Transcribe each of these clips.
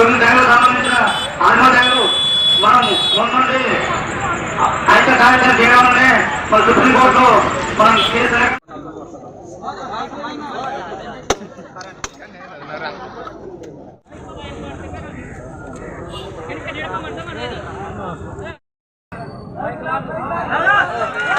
తొమ్మిది టైంలో సంబంధించిన ఆన్మో టైంలో మనం ముందుండి ఐక్య కార్యక్రమం చేయడంలోనే మన సుప్రీంకోర్టులో మనం కేసు Thank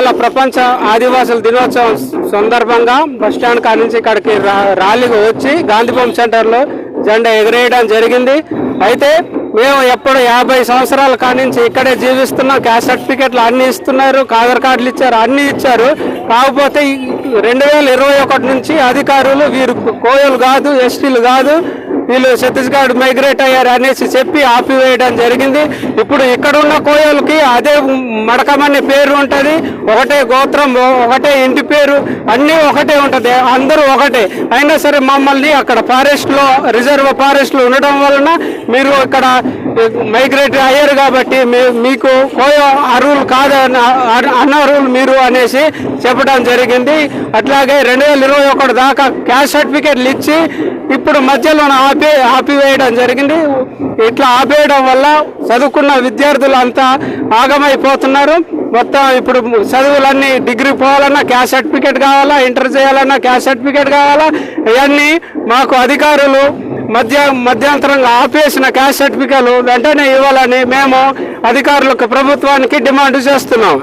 ఇవాళ ప్రపంచ ఆదివాసుల దినోత్సవం సందర్భంగా బస్ స్టాండ్ కాడ నుంచి ఇక్కడికి రా- వచ్చి గాంధీభవన్ సెంటర్లో జెండా ఎగరేయడం జరిగింది. అయితే మేము ఎప్పుడు యాభై సంవత్సరాల కాడి నుంచి ఇక్కడే జీవిస్తున్నాం. క్యాస్ట్ సర్టిఫికెట్లు అన్ని ఇస్తున్నారు ఆధార్ కార్డులు ఇచ్చారు అన్ని ఇచ్చారు. కాకపోతే రెండు వేల ఇరవై ఒకటి నుంచి అధికారులు వీరు కోయలు కాదు ఎస్టీలు కాదు వీళ్ళు ఛత్తీస్గఢ్ మైగ్రేట్ అయ్యారు అనేసి చెప్పి ఆపివేయడం జరిగింది. ఇప్పుడు ఇక్కడ ఉన్న కోయలకి అదే మడకమనే పేరు ఉంటుంది. ఒకటే గోత్రం ఒకటే ఇంటి పేరు అన్నీ ఒకటే ఉంటుంది. అందరూ ఒకటే. అయినా సరే మమ్మల్ని అక్కడ ఫారెస్ట్లో రిజర్వ్ ఫారెస్ట్లో ఉండడం వలన మీరు ఇక్కడ మైగ్రేట్ అయ్యారు కాబట్టి మీకు కోయ అరువులు కాదు అనర్హులు మీరు అనేసి చెప్పడం జరిగింది. అట్లాగే రెండు వేల ఇరవై ఒకటి దాకా క్యాస్ట్ సర్టిఫికేట్లు ఇచ్చి ఇప్పుడు మధ్యలో ఆపి ఆపివేయడం జరిగింది. ఇట్లా ఆపేయడం వల్ల చదువుకున్న విద్యార్థులు అంతా ఆగమైపోతున్నారు. మొత్తం ఇప్పుడు చదువులన్నీ డిగ్రీ పోవాలన్నా క్యాస్ట్ సర్టిఫికేట్ కావాలా ఇంటర్ చేయాలన్నా క్యాస్ట్ సర్టిఫికేట్ కావాలా ఇవన్నీ మాకు అధికారులు మధ్య మధ్యంతరంగా ఆపేసిన క్యాస్ట్ సర్టిఫికేట్లు వెంటనే ఇవ్వాలని మేము అధికారులకు ప్రభుత్వానికి డిమాండ్ చేస్తున్నాం.